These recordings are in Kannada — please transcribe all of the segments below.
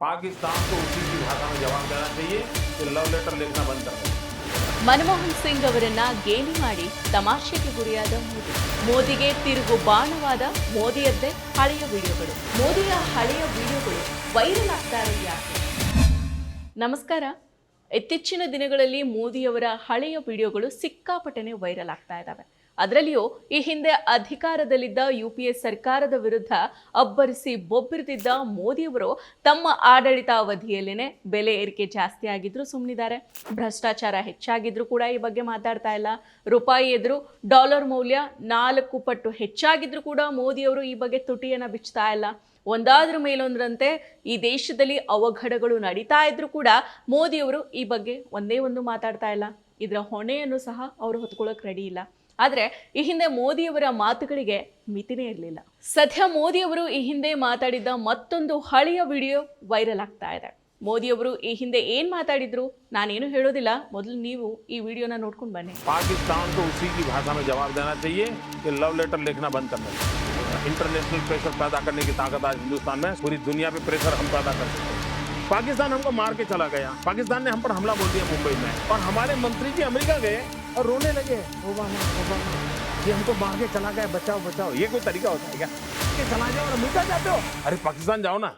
पाकिस्तान को उसी की भाषा में जवाब देना चाहिए कि लव लेटर लिखना बंद कर दें ಮನಮೋಹನ್ ಸಿಂಗ್ ಅವರನ್ನ ಗೇಲಿ ಮಾಡಿ ತಮಾಷೆಗೆ ಗುರಿಯಾದ ಮೋದಿ ಮೋದಿಗೆ ತಿರುಗು ಬಾಣವಾದ ಮೋದಿಯದ್ದೇ ಹಳೆಯ ವಿಡಿಯೋಗಳು ಮೋದಿಯ ಹಳೆಯ ವಿಡಿಯೋಗಳು ವೈರಲ್ ಆಗ್ತಾರೆ ಯಾಕೆ ನಮಸ್ಕಾರ ಇತ್ತೀಚಿನ ದಿನಗಳಲ್ಲಿ ಮೋದಿಯವರ ಹಳೆಯ ವಿಡಿಯೋಗಳು ಸಿಕ್ಕಾಪಟ್ಟನೆ ವೈರಲ್ ಆಗ್ತಾ ಇದ್ದಾವೆ. ಅದರಲ್ಲಿಯೂ ಈ ಹಿಂದೆ ಅಧಿಕಾರದಲ್ಲಿದ್ದ ಯು ಪಿ ಎ ಸರ್ಕಾರದ ವಿರುದ್ಧ ಅಬ್ಬರಿಸಿ ಬೊಬ್ಬಿರ್ತಿದ್ದ ಮೋದಿಯವರು ತಮ್ಮ ಆಡಳಿತಾವಧಿಯಲ್ಲೇನೆ ಬೆಲೆ ಏರಿಕೆ ಜಾಸ್ತಿ ಆಗಿದ್ರು ಸುಮ್ಮನಿದ್ದಾರೆ ಭ್ರಷ್ಟಾಚಾರ ಹೆಚ್ಚಾಗಿದ್ರು ಕೂಡ ಈ ಬಗ್ಗೆ ಮಾತಾಡ್ತಾ ಇಲ್ಲ. ರೂಪಾಯಿ ಎದುರು ಡಾಲರ್ ಮೌಲ್ಯ ನಾಲ್ಕು ಪಟ್ಟು ಹೆಚ್ಚಾಗಿದ್ರು ಕೂಡ ಮೋದಿಯವರು ಈ ಬಗ್ಗೆ ತುಟಿಯನ್ನು ಬಿಚ್ತಾ ಇಲ್ಲ. ಒಂದಾದ್ರ ಮೇಲೊಂದರಂತೆ ಈ ದೇಶದಲ್ಲಿ ಅವಘಡಗಳು ನಡೀತಾ ಇದ್ರೂ ಕೂಡ ಮೋದಿಯವರು ಈ ಬಗ್ಗೆ ಒಂದೇ ಒಂದು ಮಾತಾಡ್ತಾ ಇಲ್ಲ. ಇದರ ಹೊಣೆಯನ್ನು ಸಹ ಅವರು ಹೊತ್ಕೊಳ್ಳೋಕೆ ರೆಡಿ ಇಲ್ಲ. ಆದರೆ ಈ ಹಿಂದೆ ಮೋದಿಯವರ ಮಾತುಗಳಿಗೆ ಮಿತಿನೇ ಇರಲಿಲ್ಲ. ಸದ್ಯ ಮೋದಿಯವರು ಈ ಹಿಂದೆ ಮಾತಾಡಿದ್ದ ಮತ್ತೊಂದು ಹಳೆಯ ವಿಡಿಯೋ ವೈರಲ್ ಆಗ್ತಾ ಇದೆ. ಮೋದಿಯವರು ಈ ಹಿಂದೆ ಏನು ಮಾತಾಡಿದ್ರು ನಾನೇನು ಹೇಳೋದಿಲ್ಲ. ಮೊದಲು ನೀವು ಈ ವಿಡಿಯೋನ ನೋಡ್ಕೊಂಡು ಬನ್ನಿ. ಪಾಕಿಸ್ತಾನ ಜವಾಬ್ದಾರಿ ಲವ್ ಲೆಟರ್ ಲೇಖನ ಬಂತ देना चाहिए कि लव लेटर लिखना बंद कर दें इंटरनेशनल प्रेशर पैदा करने की ताकत आज हिंदुस्तान में पूरी दुनिया पे प्रेशर हम पैदा कर सकते हैं पाकिस्तान हमको मार के चला गया पाकिस्तान ने हम पर हमला बोल दिया मुंबई में और हमारे मंत्री जी अमेरिका गए और रोने लगे ओबामा ओबामा ये हमको मार के चला गया बचाओ बचाओ ये कोई तरीका होता है क्या कि चला जाओ और अमेरिका जाते हो अरे पाकिस्तान जाओ ना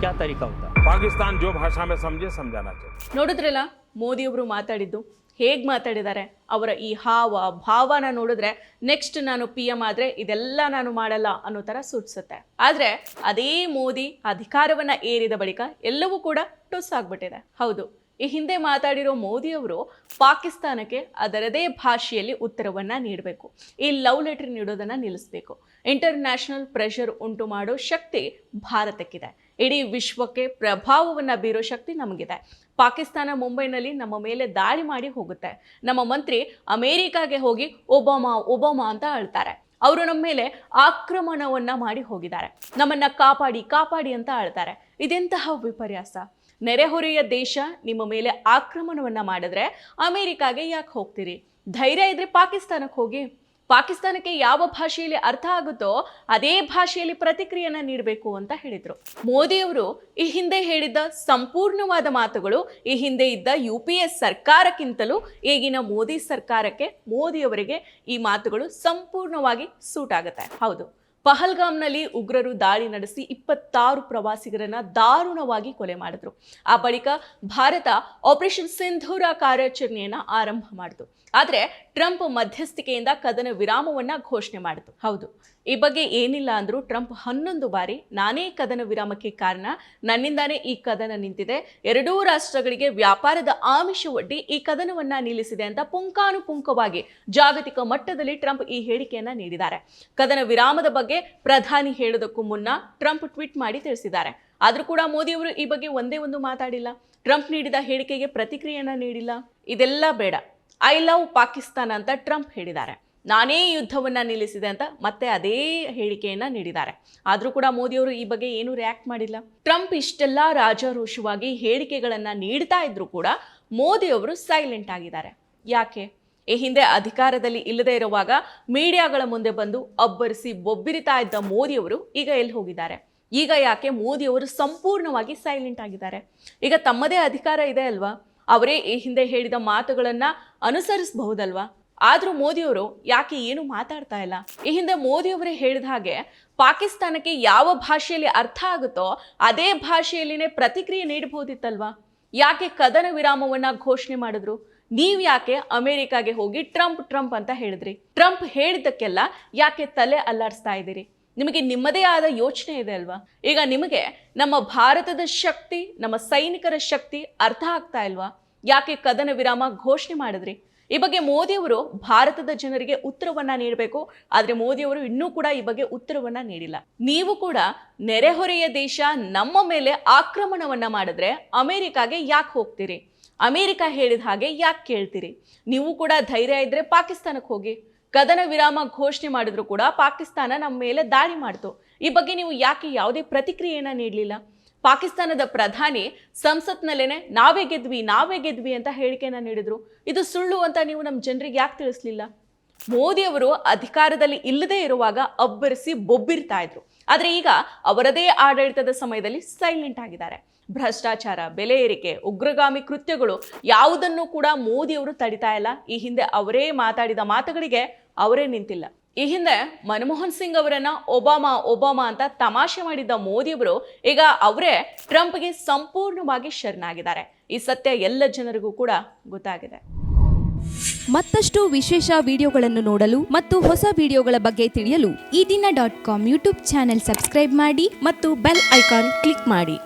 क्या तरीका होता है पाकिस्तान जो भाषा में समझे समझाना चाहिए ನೋಡಿದ್ರಲ್ಲ ಮೋದಿಯವರು ಮಾತಾಡಿದ್ದು ಹೇಗೆ ಮಾತಾಡಿದ್ದಾರೆ? ಅವರ ಈ ಹಾವ, ಭಾವನ ನೋಡಿದ್ರೆ ನೆಕ್ಸ್ಟ್ ನಾನು ಪಿ ಎಂ ಆದರೆ ಇದೆಲ್ಲ ನಾನು ಮಾಡಲ್ಲ ಅನ್ನೋ ಥರ ಸೂಚಿಸುತ್ತೆ. ಆದರೆ ಅದೇ ಮೋದಿ ಅಧಿಕಾರವನ್ನು ಏರಿದ ಬಳಿಕ ಎಲ್ಲವೂ ಕೂಡ ಟುಸ್ ಆಗಿಬಿಟ್ಟಿದೆ ಹೌದು. ಈ ಹಿಂದೆ ಮಾತಾಡಿರೋ ಮೋದಿಯವರು ಪಾಕಿಸ್ತಾನಕ್ಕೆ ಅದರದೇ ಭಾಷೆಯಲ್ಲಿ ಉತ್ತರವನ್ನ ನೀಡಬೇಕು. ಈ ಲವ್ ಲೆಟರ್ ನೀಡೋದನ್ನ ನಿಲ್ಲಿಸಬೇಕು. ಇಂಟರ್ನ್ಯಾಷನಲ್ ಪ್ರೆಷರ್ ಉಂಟು ಮಾಡೋ ಶಕ್ತಿ ಭಾರತಕ್ಕಿದೆ. ಇಡೀ ವಿಶ್ವಕ್ಕೆ ಪ್ರಭಾವವನ್ನು ಬೀರೋ ಶಕ್ತಿ ನಮಗಿದೆ. ಪಾಕಿಸ್ತಾನ ಮುಂಬೈನಲ್ಲಿ ನಮ್ಮ ಮೇಲೆ ದಾಳಿ ಮಾಡಿ ಹೋಗುತ್ತೆ. ನಮ್ಮ ಮಂತ್ರಿ ಅಮೇರಿಕಾಗೆ ಹೋಗಿ ಒಬಾಮಾ ಒಬಾಮಾ ಅಂತ ಅಳ್ತಾರೆ. ಅವರು ನಮ್ಮ ಮೇಲೆ ಆಕ್ರಮಣವನ್ನು ಮಾಡಿ ಹೋಗಿದ್ದಾರೆ. ನಮ್ಮನ್ನು ಕಾಪಾಡಿ ಕಾಪಾಡಿ ಅಂತ ಆಳ್ತಾರೆ ಇದೆಂತಹ ವಿಪರ್ಯಾಸ? ನೆರೆಹೊರೆಯ ದೇಶ ನಿಮ್ಮ ಮೇಲೆ ಆಕ್ರಮಣವನ್ನು ಮಾಡಿದ್ರೆ ಅಮೇರಿಕಾಗೆ ಯಾಕೆ ಹೋಗ್ತೀರಿ? ಧೈರ್ಯ ಇದ್ರೆ ಪಾಕಿಸ್ತಾನಕ್ಕೆ ಹೋಗಿ. ಪಾಕಿಸ್ತಾನಕ್ಕೆ ಯಾವ ಭಾಷೆಯಲ್ಲಿ ಅರ್ಥ ಆಗುತ್ತೋ ಅದೇ ಭಾಷೆಯಲ್ಲಿ ಪ್ರತಿಕ್ರಿಯೆಯನ್ನ ನೀಡಬೇಕು ಅಂತ ಹೇಳಿದ್ರು. ಮೋದಿಯವರು ಈ ಹಿಂದೆ ಹೇಳಿದ್ದ ಸಂಪೂರ್ಣವಾದ ಮಾತುಗಳು, ಈ ಹಿಂದೆ ಇದ್ದ ಯು ಪಿ ಎಸ್ ಸರ್ಕಾರಕ್ಕಿಂತಲೂ ಈಗಿನ ಮೋದಿ ಸರ್ಕಾರಕ್ಕೆ, ಮೋದಿಯವರಿಗೆ ಈ ಮಾತುಗಳು ಸಂಪೂರ್ಣವಾಗಿ ಸೂಟ್ ಆಗುತ್ತೆ. ಹೌದು. ಪಹಲ್ಗಾಮ್ನಲ್ಲಿ ಉಗ್ರರು ದಾಳಿ ನಡೆಸಿ ಇಪ್ಪತ್ತಾರು ಪ್ರವಾಸಿಗರನ್ನ ದಾರುಣವಾಗಿ ಕೊಲೆ ಮಾಡಿದ್ರು. ಆ ಬಳಿಕ ಭಾರತ ಆಪರೇಷನ್ ಸಿಂಧೂರ ಕಾರ್ಯಾಚರಣೆಯನ್ನ ಆರಂಭ ಮಾಡಿತು. ಆದರೆ ಟ್ರಂಪ್ ಮಧ್ಯಸ್ಥಿಕೆಯಿಂದ ಕದನ ವಿರಾಮವನ್ನ ಘೋಷಣೆ ಮಾಡಿತು. ಹೌದು. ಈ ಬಗ್ಗೆ ಏನಿಲ್ಲ ಅಂದರೂ ಟ್ರಂಪ್ ಹನ್ನೊಂದು ಬಾರಿ ನಾನೇ ಕದನ ವಿರಾಮಕ್ಕೆ ಕಾರಣ. ನನ್ನಿಂದಾನೇ ಈ ಕದನ ನಿಂತಿದೆ. ಎರಡೂ ರಾಷ್ಟ್ರಗಳಿಗೆ ವ್ಯಾಪಾರದ ಆಮಿಷ ಒಡ್ಡಿ ಈ ಕದನವನ್ನ ನಿಲ್ಲಿಸಿದೆ ಅಂತ ಪುಂಕಾನುಪುಂಕವಾಗಿ ಜಾಗತಿಕ ಮಟ್ಟದಲ್ಲಿ ಟ್ರಂಪ್ ಈ ಹೇಳಿಕೆಯನ್ನು ನೀಡಿದ್ದಾರೆ. ಕದನ ವಿರಾಮದ ಬಗ್ಗೆ ಪ್ರಧಾನಿ ಹೇಳೋದಕ್ಕೂ ಮುನ್ನ ಟ್ರಂಪ್ ಟ್ವೀಟ್ ಮಾಡಿ ತಿಳಿಸಿದ್ದಾರೆ. ಆದರೂ ಕೂಡ ಮೋದಿಯವರು ಈ ಬಗ್ಗೆ ಒಂದೇ ಒಂದು ಮಾತಾಡಿಲ್ಲ. ಟ್ರಂಪ್ ನೀಡಿದ ಹೇಳಿಕೆಗೆ ಪ್ರತಿಕ್ರಿಯೆಯನ್ನು ನೀಡಿಲ್ಲ. ಇದೆಲ್ಲ ಬೇಡ. ಐ ಲವ್ ಪಾಕಿಸ್ತಾನ ಅಂತ ಟ್ರಂಪ್ ಹೇಳಿದ್ದಾರೆ. ನಾನೇ ಯುದ್ಧವನ್ನು ನಿಲ್ಲಿಸಿದೆ ಅಂತ ಮತ್ತೆ ಅದೇ ಹೇಳಿಕೆಯನ್ನು ನೀಡಿದ್ದಾರೆ. ಆದರೂ ಕೂಡ ಮೋದಿಯವರು ಈ ಬಗ್ಗೆ ಏನು ರಿಯಾಕ್ಟ್ ಮಾಡಿಲ್ಲ. ಟ್ರಂಪ್ ಇಷ್ಟೆಲ್ಲ ರಾಜಾರೋಷವಾಗಿ ಹೇಳಿಕೆಗಳನ್ನು ನೀಡ್ತಾ ಇದ್ರೂ ಕೂಡ ಮೋದಿಯವರು ಸೈಲೆಂಟ್ ಆಗಿದ್ದಾರೆ. ಯಾಕೆ? ಈ ಹಿಂದೆ ಅಧಿಕಾರದಲ್ಲಿ ಇಲ್ಲದೆ ಇರುವಾಗ ಮೀಡಿಯಾಗಳ ಮುಂದೆ ಬಂದು ಅಬ್ಬರಿಸಿ ಬೊಬ್ಬಿರಿತಾ ಇದ್ದ ಮೋದಿಯವರು ಈಗ ಎಲ್ಲಿ ಹೋಗಿದ್ದಾರೆ? ಈಗ ಯಾಕೆ ಮೋದಿಯವರು ಸಂಪೂರ್ಣವಾಗಿ ಸೈಲೆಂಟ್ ಆಗಿದ್ದಾರೆ? ಈಗ ತಮ್ಮದೇ ಅಧಿಕಾರ ಇದೆ ಅಲ್ವಾ? ಅವರೇ ಈ ಹಿಂದೆ ಹೇಳಿದ ಮಾತುಗಳನ್ನು ಅನುಸರಿಸಬಹುದಲ್ವಾ? ಆದ್ರೂ ಮೋದಿಯವರು ಯಾಕೆ ಏನು ಮಾತಾಡ್ತಾ ಇಲ್ಲ? ಈ ಹಿಂದೆ ಮೋದಿಯವರೇ ಹೇಳಿದ ಹಾಗೆ ಪಾಕಿಸ್ತಾನಕ್ಕೆ ಯಾವ ಭಾಷೆಯಲ್ಲಿ ಅರ್ಥ ಆಗುತ್ತೋ ಅದೇ ಭಾಷೆಯಲ್ಲಿನೇ ಪ್ರತಿಕ್ರಿಯೆ ನೀಡಬಹುದಿತ್ತಲ್ವಾ? ಯಾಕೆ ಕದನ ವಿರಾಮವನ್ನ ಘೋಷಣೆ ಮಾಡಿದ್ರು? ನೀವು ಯಾಕೆ ಅಮೆರಿಕಾಗೆ ಹೋಗಿ ಟ್ರಂಪ್ ಟ್ರಂಪ್ ಅಂತ ಹೇಳಿದ್ರಿ? ಟ್ರಂಪ್ ಹೇಳಿದ್ದಕ್ಕೆಲ್ಲ ಯಾಕೆ ತಲೆ ಅಲ್ಲಾಡಿಸ್ತಾ ಇದ್ದೀರಿ? ನಿಮಗೆ ನಿಮ್ಮದೇ ಆದ ಯೋಚನೆ ಇದೆ ಅಲ್ವಾ? ಈಗ ನಿಮಗೆ ನಮ್ಮ ಭಾರತದ ಶಕ್ತಿ, ನಮ್ಮ ಸೈನಿಕರ ಶಕ್ತಿ ಅರ್ಥ ಆಗ್ತಾ ಇಲ್ವಾ? ಯಾಕೆ ಕದನ ವಿರಾಮ ಘೋಷಣೆ ಮಾಡಿದ್ರಿ? ಈ ಬಗ್ಗೆ ಮೋದಿಯವರು ಭಾರತದ ಜನರಿಗೆ ಉತ್ತರವನ್ನ ನೀಡಬೇಕು. ಆದರೆ ಮೋದಿಯವರು ಇನ್ನೂ ಕೂಡ ಈ ಬಗ್ಗೆ ಉತ್ತರವನ್ನ ನೀಡಿಲ್ಲ. ನೀವು ಕೂಡ ನೆರೆಹೊರೆಯ ದೇಶ ನಮ್ಮ ಮೇಲೆ ಆಕ್ರಮಣವನ್ನ ಮಾಡಿದ್ರೆ ಅಮೆರಿಕಾಗೆ ಯಾಕೆ ಹೋಗ್ತೀರಿ? ಅಮೆರಿಕ ಹೇಳಿದ ಹಾಗೆ ಯಾಕೆ ಕೇಳ್ತೀರಿ? ನೀವು ಕೂಡ ಧೈರ್ಯ ಇದ್ರೆ ಪಾಕಿಸ್ತಾನಕ್ಕೆ ಹೋಗಿ. ಕದನ ವಿರಾಮ ಘೋಷಣೆ ಮಾಡಿದ್ರು ಕೂಡ ಪಾಕಿಸ್ತಾನ ನಮ್ಮ ಮೇಲೆ ದಾಳಿ ಮಾಡ್ತು. ಈ ಬಗ್ಗೆ ನೀವು ಯಾಕೆ ಯಾವುದೇ ಪ್ರತಿಕ್ರಿಯೆಯನ್ನ ನೀಡಲಿಲ್ಲ? ಪಾಕಿಸ್ತಾನದ ಪ್ರಧಾನಿ ಸಂಸತ್ನಲ್ಲೇನೆ, ನಾವೇ ಗೆದ್ವಿ ನಾವೇ ಗೆದ್ವಿ ಅಂತ ಹೇಳಿಕೆನ ನೀಡಿದ್ರು. ಇದು ಸುಳ್ಳು ಅಂತ ನೀವು ನಮ್ಮ ಜನರಿಗೆ ಯಾಕೆ ತಿಳಿಸ್ಲಿಲ್ಲ? ಮೋದಿಯವರು ಅಧಿಕಾರದಲ್ಲಿ ಇಲ್ಲದೆ ಇರುವಾಗ ಅಬ್ಬರಿಸಿ ಬೊಬ್ಬಿರ್ತಾ ಇದ್ರು. ಆದರೆ ಈಗ ಅವರದೇ ಆಡಳಿತದ ಸಮಯದಲ್ಲಿ ಸೈಲೆಂಟ್ ಆಗಿದ್ದಾರೆ. ಭ್ರಷ್ಟಾಚಾರ, ಬೆಲೆ ಏರಿಕೆ, ಉಗ್ರಗಾಮಿ ಕೃತ್ಯಗಳು ಯಾವುದನ್ನು ಕೂಡ ಮೋದಿಯವರು ತಡಿತಾ ಇಲ್ಲ. ಈ ಹಿಂದೆ ಅವರೇ ಮಾತಾಡಿದ ಮಾತುಗಳಿಗೆ ಅವರೇ ನಿಂತಿಲ್ಲ. ಈ ಹಿಂದೆ ಮನಮೋಹನ್ ಸಿಂಗ್ ಅವರನ್ನ ಒಬಾಮಾ ಒಬಾಮಾ ಅಂತ ತಮಾಷೆ ಮಾಡಿದ್ದ ಮೋದಿಯವರು ಈಗ ಅವರೇ ಟ್ರಂಪ್ಗೆ ಸಂಪೂರ್ಣವಾಗಿ ಶರಣಾಗಿದ್ದಾರೆ. ಈ ಸತ್ಯ ಎಲ್ಲ ಜನರಿಗೂ ಕೂಡ ಗೊತ್ತಾಗಿದೆ. ಮತ್ತಷ್ಟು ವಿಶೇಷ ವಿಡಿಯೋಗಳನ್ನು ನೋಡಲು ಮತ್ತು ಹೊಸ ವಿಡಿಯೋಗಳ ಬಗ್ಗೆ ತಿಳಿಯಲು ಈ ದಿನ dot com YouTube channel subscribe ಮಾಡಿ ಮತ್ತು ಬೆಲ್ ಐಕಾನ್ ಕ್ಲಿಕ್ ಮಾಡಿ.